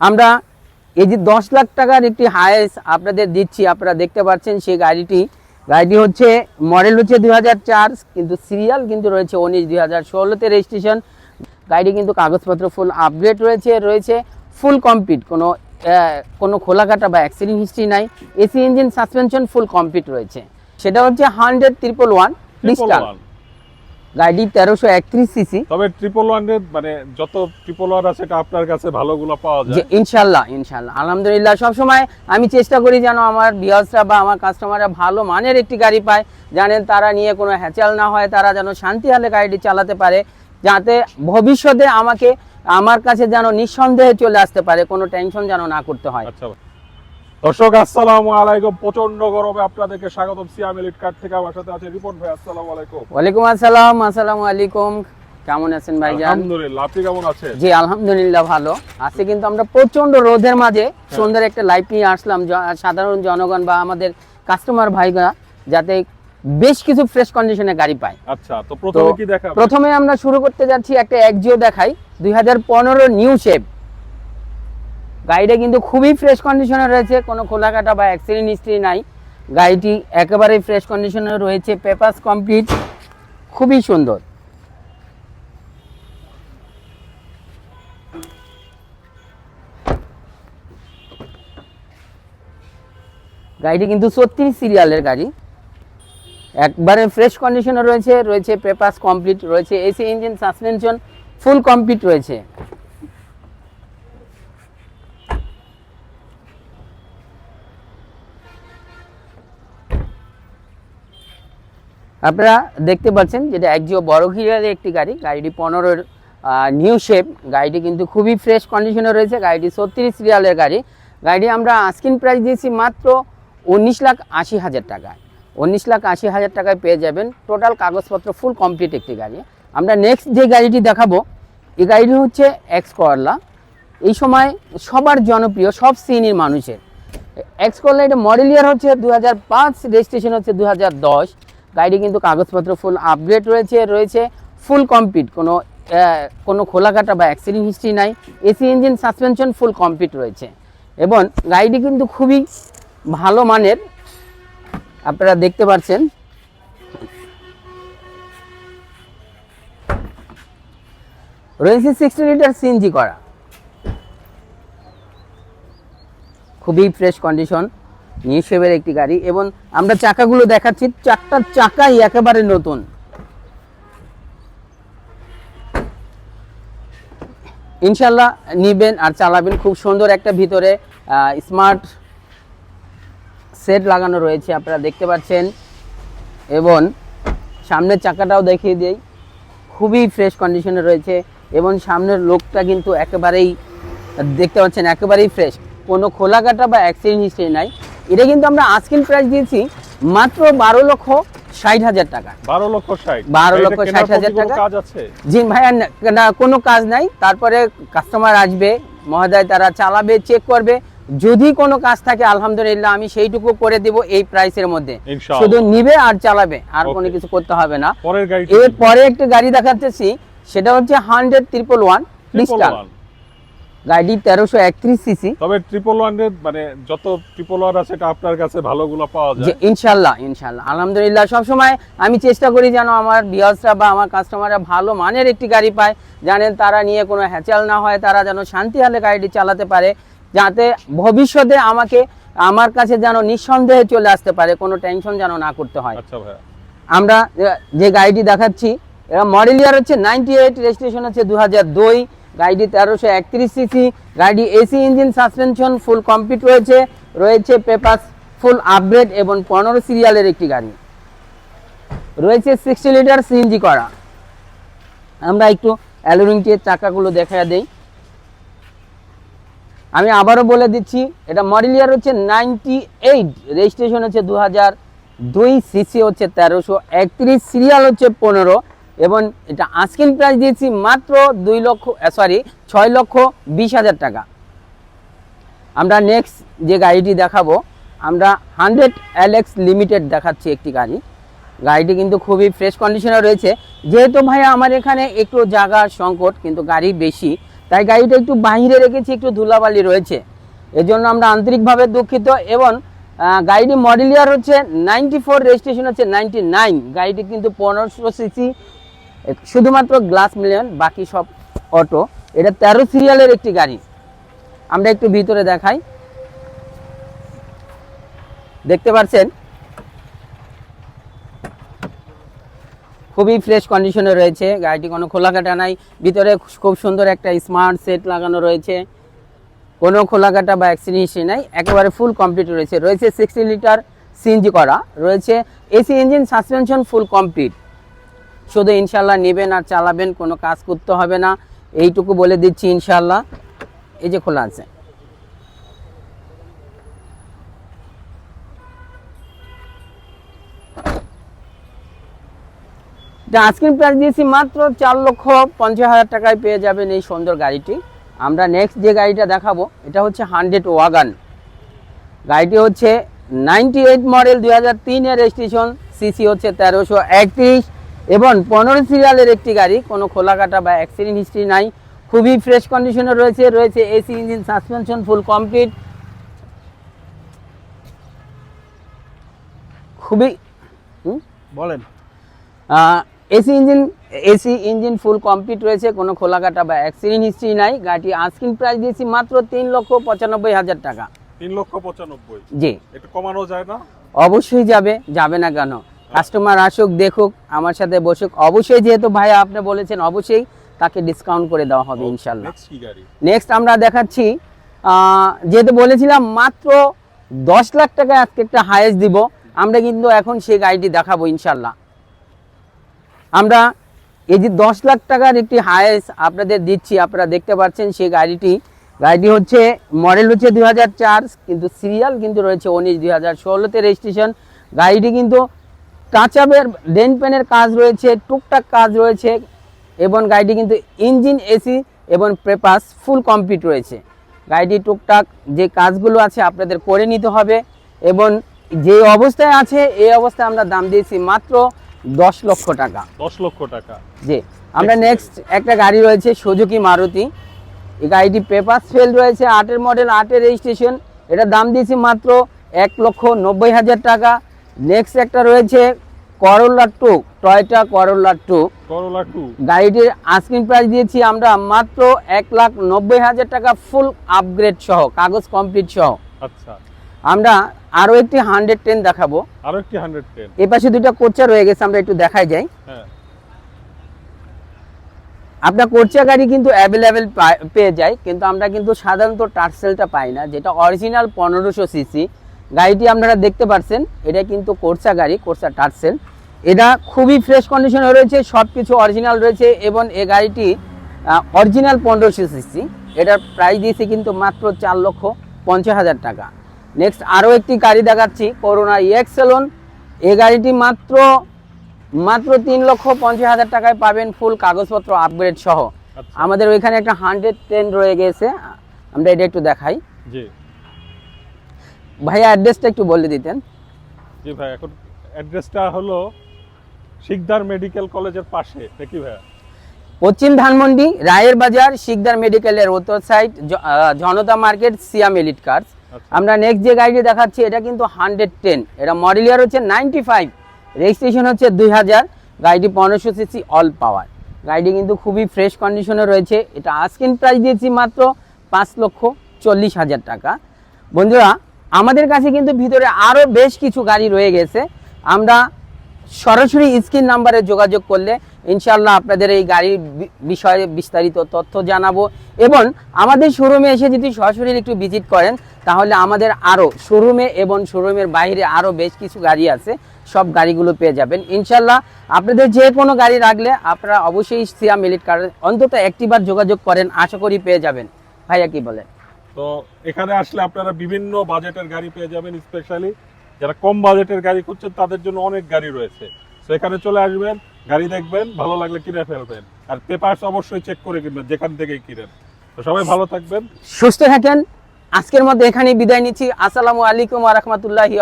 আমরা এই যে দশ লাখ টাকার একটি হায়েস আপনাদের দিচ্ছি আপনারা দেখতে পাচ্ছেন সেই গাড়িটি। গাড়িটি হচ্ছে মডেল হচ্ছে দুই হাজার চার কিন্তু সিরিয়াল কিন্তু রয়েছে উনিশ দুই হাজার ষোলোতে রেজিস্ট্রেশন গাড়িটি কিন্তু কাগজপত্র ফুল আপডেট রয়েছে রয়েছে ফুল কমপ্লিট কোনো কোনো খোলাকাটা বা অ্যাক্সিডেন্ট হিস্ট্রি নাই। AC engine suspension full complete রয়েছে। সেটা হচ্ছে হান্ড্রেড ট্রিপল ওয়ান ক্রিস্টাল গাড়িটি তেরোশো একত্রিশ সিসি তবে ট্রিপল ওয়ানের মানে যত ট্রিপল ওয়ান আছে এটা আপনার কাছে ভালোগুলো পাওয়া যায়। ইনশাল্লাহ ইনশাল্লাহ। আলহামদুলিল্লাহ সবসময় আমি চেষ্টা করি যেন আমার বিয়ার্সরা বা আমার কাস্টমাররা ভালো মানের একটি গাড়ি পায়। জানেন তারা নিয়ে কোনো হ্যাচাল না হয় তারা যেন শান্তি হালে গাড়িটি চালাতে পারে যাতে ভবিষ্যতে আমাকে আমার কাছে যেন নিঃসন্দেহে চলে আসতে পারে কোনো টেনশন যেন না করতে হয়। আচ্ছা। দর্শক আসসালামু আলাইকুম। প্রচণ্ড গরমে আপনাদেরকে স্বাগতম সিয়াম এলিট কার্ড থেকে। আমার সাথে আছে রিপন ভাই আসসালামু আলাইকুম। ওয়ালাইকুম আসসালাম আসসালামু আলাইকুম। কেমন আছেন ভাইজান? আলহামদুলিল্লাহ আপনি কেমন আছেন? জি আলহামদুলিল্লাহ ভালো। আজকে কিন্তু আমরা প্রচণ্ড রোদের মাঝে সুন্দর একটা লাইভ নিয়ে আসলাম। সাধারণ জনগণ বা আমাদের কাস্টমার ভাইরা যাতে বেশ কিছু ফ্রেশ কন্ডিশনে গাড়ি পায়। আচ্ছা তো প্রথমে কি দেখা প্রথমে আমরা শুরু করতে যাচ্ছি একটা একজিও দেখাই। দুই হাজার পনেরো নিউ শেপ গাড়িটা কিন্তু খুবই ফ্রেশ কন্ডিশনে রয়েছে, কোনো খোলাকাটা বা অ্যাক্সিডেন্ট হিস্ট্রি নাই। গাড়িটি একেবারেই ফ্রেশ কন্ডিশনে রয়েছে পেপার্স কমপ্লিট খুবই সুন্দর। গাড়িটি কিন্তু ছত্রিশ সিরিয়ালের গাড়ি। একবারে ফ্রেশ কন্ডিশনে রয়েছে রয়েছে পেপারস কমপ্লিট রয়েছে AC engine suspension full complete রয়েছে। আপনারা দেখতে পাচ্ছেন যেটা একজিও বড় ঘিরের একটি গাড়ি, গাড়িটি পনেরোর নিউ শেপ গাড়িটি কিন্তু খুবই ফ্রেশ কন্ডিশনে রয়েছে, গাড়িটি ছত্রিশ সিরিয়ালের গাড়ি। গাড়িটি আমরা আস্কিন প্রাইস দিয়েছি মাত্র উনিশ লাখ আশি হাজার টাকায়। উনিশ লাখ আশি হাজার টাকায় পেয়ে যাবেন টোটাল কাগজপত্র ফুল কমপ্লিট একটি গাড়ি। আমরা নেক্সট যে গাড়িটি দেখাবো, এই গাড়িটি হচ্ছে এক্স করলা এই সময় সবার জনপ্রিয়, সব শ্রেণির মানুষের। এক্স করলা এটা মডেল ইয়ার হচ্ছে দু হাজার পাঁচ রেজিস্ট্রেশন হচ্ছে দু হাজার দশ। গাড়ি কিন্তু কাগজপত্র ফুল আপডেট রয়েছে রয়েছে ফুল কমপ্লিট কোনো কোনো খোলাকাটা বা অ্যাক্সিডেন্ট হিস্ট্রি নাই। AC engine suspension full complete রয়েছে। এবং গাড়িটি কিন্তু খুবই ভালো মানের। আপনারা দেখতে পাচ্ছেন। রয়েছে সিক্সটি লিটার সিএনজি করা। খুবই ফ্রেশ কন্ডিশন শেপের একটি গাড়ি এবং আমরা চাকাগুলো দেখাচ্ছি, চারটা চাকাই একেবারে নতুন। ইনশাল্লাহ নিবেন আর চালাবেন, খুব সুন্দর একটা ভিতরে স্মার্ট সেট লাগানো রয়েছে, আপনারা দেখতে পাচ্ছেন। এবং সামনের চাকাটাও দেখিয়ে দিই, খুবই ফ্রেশ কন্ডিশনে রয়েছে এবং সামনের লোকটা কিন্তু একেবারেই, দেখতে পাচ্ছেন, একেবারেই ফ্রেশ কোনো খোলা কাটা বা অ্যাক্সিডেন্ট হিস্ট্রি নাই। এটা কিন্তু আমরা আজকিন প্রাইস দিয়েছি মাত্র বারো লক্ষ ষাট হাজার টাকা। বারো লক্ষ ষাট। 12 লক্ষ 60 হাজার টাকা? কাজ আছে? জি ভাইয়া না- কোনো কাজ নাই। তারপরে কাস্টমার আসবে মহোদয় তারা চালাবে চেক করবে। যদি কোনো কাজ থাকে আলহামদুলিল্লাহ আমি সেইটুকু করে দিব এই প্রাইসের মধ্যে। শুধু নিবে আর চালাবে আর কোনো কিছু করতে হবে না। এর পরে একটা গাড়ি দেখাচ্ছি সেটা হচ্ছে হান্ড্রেড ট্রিপল ওয়ান ক্রিস্টাল গাড়ি তেরোশো একত্রিশ সিসি তবে ট্রিপল ওয়ানের মানে যত ট্রিপল ওয়ান আছে এটা আপনার কাছে ভালোগুলো পাওয়া যায়। ইনশাল্লাহ ইনশাল্লাহ। আলহামদুলিল্লাহ সবসময় আমি চেষ্টা করি যেন আমার বিয়ার্সরা বা আমার কাস্টমাররা ভালো মানের একটি গাড়ি পায়। জানেন তারা নিয়ে কোনো হ্যাচাল না হয় তারা যেন শান্তি হালে গাড়িটি চালাতে পারে যাতে ভবিষ্যতে আমাকে আমার কাছে যেন নিঃসন্দেহে চলে আসতে পারে কোনো টেনশন যেন না করতে হয়। আচ্ছা আমরা যে গাড়িটি দেখাচ্ছি এরা মডেল ইয়ার হচ্ছে নাইনটি এইট রেজিস্ট্রেশন হচ্ছে দু হাজার দুই। গাড়িটি তেরোশো একত্রিশ সিসি, গাড়িটি AC engine suspension full complete রয়েছে রয়েছে পেপার ফুল আপগ্রেড এবং পনেরো সিরিয়ালের একটি গাড়ি। রয়েছে সিক্সটি লিটার সিএনজি করা। আমরা একটু অ্যালুরিংটির চাকাগুলো দেখা দেই। আমি আবারও বলে দিচ্ছি, এটা মডেল ইয়ার হচ্ছে নাইনটি এইট রেজিস্ট্রেশন হচ্ছে দু হাজার দুই সিসি হচ্ছে তেরোশো একত্রিশ সিরিয়াল হচ্ছে পনেরো। এবং এটা আস্কিন প্রাইস দিয়েছি মাত্র দুই লক্ষ সরি ছয় লক্ষ বিশ হাজার টাকা। আমরা নেক্সট যে গাড়িটি দেখাবো, আমরা হান্ড্রেড এলএক্স লিমিটেড দেখাচ্ছি একটি গাড়ি। গাড়িটি কিন্তু খুবই ফ্রেশ কন্ডিশনে রয়েছে। যেহেতু ভাই আমার এখানে একটু জায়গার সংকট, কিন্তু গাড়ি বেশি, তাই গাড়িটা একটু বাহিরে রেখেছি, একটু ধুলাবালি রয়েছে। এজন্য আমরা আন্তরিকভাবে দুঃখিত এবং গাড়িটি মডেল ইয়ার হচ্ছে নাইনটি ফোর রেজিস্ট্রেশন হচ্ছে নাইনটি নাইন গাড়িটি কিন্তু পনেরোশো সিসি শুধুমাত্র গ্লাস মিলিয়ন, বাকি সব অটো। এটা তেরো সিরিয়ালের একটি গাড়ি। আমরা একটু ভিতরে দেখাই। দেখতে পাচ্ছেন? খুবই ফ্রেশ কন্ডিশনে রয়েছে। গাড়িটি কোনো খোলাকাটা নাই। ভিতরে খুব সুন্দর একটা স্মার্ট সেট লাগানো রয়েছে। কোনো খোলাকাটা বা অ্যাক্সিডেন্ট হিস্ট্রি নাই। একেবারে ফুল কমপ্লিট রয়েছে। রয়েছে সিক্সটি লিটার সিএনজি করা। রয়েছে AC engine suspension full complete শুধু ইনশাল্লাহ নেবেন আর চালাবেন, কোনো কাজ করতে হবে না। এইটুকু বলে দিচ্ছি ইনশাল্লাহ এই যে খোলা আছে। আজকের প্রাইস দিয়েছি মাত্র চার লক্ষ পঞ্চাশ হাজার টাকায় পেয়ে যাবেন এই সুন্দর গাড়িটি। আমরা নেক্সট যে গাড়িটা দেখাবো, এটা হচ্ছে হান্ড্রেড ওয়াগান গাড়িটি হচ্ছে নাইনটি এইট মডেল দুই হাজার তিনের রেজিস্ট্রেশন সিসি হচ্ছে তেরোশো একত্রিশ। এবং পনেরো সিরিয়ালের একটি গাড়ি কোনো খোলাকাটা বা অ্যাক্সিডেন্ট হিস্ট্রি নাই। খুবই ফ্রেশ কন্ডিশনে রয়েছে রয়েছে AC engine suspension full complete খুবই বলেন। AC engine AC engine full complete রয়েছে কোনো খোলাকাটা বা অ্যাক্সিডেন্ট হিস্ট্রি নাই। গাড়িটি আস্কিন প্রাইস দিয়েছি মাত্র তিন লক্ষ পঁচানব্বই হাজার টাকা। তিন লক্ষ পঁচানব্বই। জি। একটু কমানো যায় না? অবশ্যই যাবে যাবে না কেন? কাস্টমার আসুক দেখুক আমার সাথে বসুক। অবশ্যই যেহেতু ভাই আপনি বলেছেন অবশ্যই তাকে ডিসকাউন্ট করে দেওয়া হবে ইনশাল্লাহ নেক্সট আমরা দেখাচ্ছি যেহেতু বলেছিলাম মাত্র দশ লাখ টাকা আজকে একটা হায়েস্ট দিব আমরা কিন্তু এখন সেই গাড়িটি দেখাবো ইনশাল্লাহ আমরা এই যে দশ লাখ টাকার একটি হায়েস্ট আপনাদের দিচ্ছি আপনারা দেখতে পাচ্ছেন সেই গাড়িটি। গাড়িটি হচ্ছে মডেল হচ্ছে দুই হাজার চার কিন্তু সিরিয়াল কিন্তু রয়েছে উনিশ দুই হাজার ষোলোতে রেজিস্ট্রেশন গাড়িটি কিন্তু টাচ আপের ডেন পেনের কাজ রয়েছে টুকটাক কাজ রয়েছে এবং গাড়িটি কিন্তু ইঞ্জিন এসি এবং পেপাস ফুল কমপ্লিট রয়েছে। গাড়িটি টুকটাক যে কাজগুলো আছে আপনাদের করে নিতে হবে এবং যে অবস্থায় আছে এই অবস্থায় আমরা দাম দিয়েছি মাত্র দশ লক্ষ টাকা। দশ লক্ষ টাকা। জি আমরা নেক্সট একটা গাড়ি রয়েছে সুজুকি মারুতি। এই গাড়িটি পেপার ফেল রয়েছে আটের মডেল আটের রেজিস্ট্রেশন এটা দাম দিয়েছি মাত্র এক লক্ষ নব্বই হাজার টাকা। নেক্সট একটা রয়েছে Corolla two Toyota Corolla two Corolla two গাড়িটির আস্কিং প্রাইস দিয়েছি আমরা মাত্র এক লাখ নব্বই হাজার টাকা ফুল আপগ্রেড সহ কাগজ কমপ্লিট সহ। আচ্ছা। আমরা আরও একটি হান্ড্রেড টেন দেখাবো। আরও একটি হান্ড্রেড টেন এ পাশে দুইটা কোচা রয়ে গেছে আমরা একটু দেখাই যাই। হ্যাঁ। আপনার কোচা গাড়ি কিন্তু অ্যাভেলেবেল পেয়ে যায় কিন্তু আমরা কিন্তু সাধারণত টার্সেলটা পাই না যেটা অরিজিনাল পনেরোশো সিসি গাড়িটি আপনারা দেখতে পাচ্ছেন এটা কিন্তু কোর্সা গাড়ি কোর্সা টার্সেল এটা খুবই ফ্রেশ কন্ডিশনে রয়েছে সব কিছু অরিজিনাল রয়েছে এবং এই গাড়িটি অরিজিনাল পনেরোশো সিসি এটার প্রাইস দিয়েছে কিন্তু মাত্র চার লক্ষ পঞ্চাশ হাজার টাকা। নেক্সট আরও একটি গাড়ি দেখাচ্ছি করোনা ইএক্সেলন এই গাড়িটি মাত্র মাত্র তিন লক্ষ পঞ্চাশ হাজার টাকায় পাবেন ফুল কাগজপত্র আপগ্রেড সহ। আচ্ছা। আমাদের ওইখানে একটা হান্ড্রেড টেন রয়ে গেছে। আমরা এটা একটু দেখাই। ভাইয়া অ্যাড্রেসটা একটু বলে দিতেন। জি ভাই এখন অ্যাড্রেসটা হলো শিকদার মেডিকেল কলেজের পাশে নাকি ভাইয়া? পশ্চিম ধানমন্ডি রায়ের বাজার শিকদার মেডিকেলের উত্তর side Janata market Siam elite cars আচ্ছা। আমরা নেক্সট যে গাড়িটি দেখাচ্ছি এটা কিন্তু হান্ড্রেড টেন। এটা মডেল ইয়ার হচ্ছে নাইনটি ফাইভ রেজিস্ট্রেশন হচ্ছে দুই হাজার। গাড়িটি পনেরোশো সিসি অল পাওয়ার গাড়িটি কিন্তু খুবই ফ্রেশ কন্ডিশনে রয়েছে। এটা আস্কিন প্রাইস দিয়েছি মাত্র পাঁচ লক্ষ চল্লিশ হাজার টাকা। বন্ধুরা আমাদের কাছে কিন্তু ভিতরে আরও বেশ কিছু গাড়ি রয়ে গেছে। আমরা সরাসরি স্ক্রিন নাম্বারে যোগাযোগ করলে ইনশাল্লাহ আপনাদের এই গাড়ির বিষয়ে বিস্তারিত তথ্য জানাব। এবং আমাদের শোরুমে এসে যদি সরাসরি একটু ভিজিট করেন, তাহলে আমাদের আরও শোরুমে এবং শোরুমের বাইরে আরও বেশ কিছু গাড়ি আছে। সব গাড়িগুলো পেয়ে যাবেন। ইনশাল্লাহ আপনাদের যে কোনো গাড়ি রাখলে আপনারা অবশ্যই সিয়া মিলিট কার অন্তত একটিবার যোগাযোগ করেন, আশা করি পেয়ে যাবেন। ভাইয়া কি বলেন? তো এখানে আসলে আপনারা বিভিন্ন বাজেটের গাড়ি পেয়ে যাবেন, স্পেশালি যারা কম বাজেটের গাড়ি খুঁজছেন, তাদের জন্য অনেক গাড়ি রয়েছে। সেখানে চলে আসবেন, গাড়ি দেখবেন, ভালো লাগলে কিনে ফেলবেন। আর পেপার অবশ্যই চেক করে কিনবেন, যেখান থেকেই কিনেন। তো সবাই ভালো থাকবেন। সুস্থ থাকেন। আজকের মধ্যে এখানেই বিদায় নিচ্ছি। আসসালামু আলাইকুম আ রহমতুল্লাহি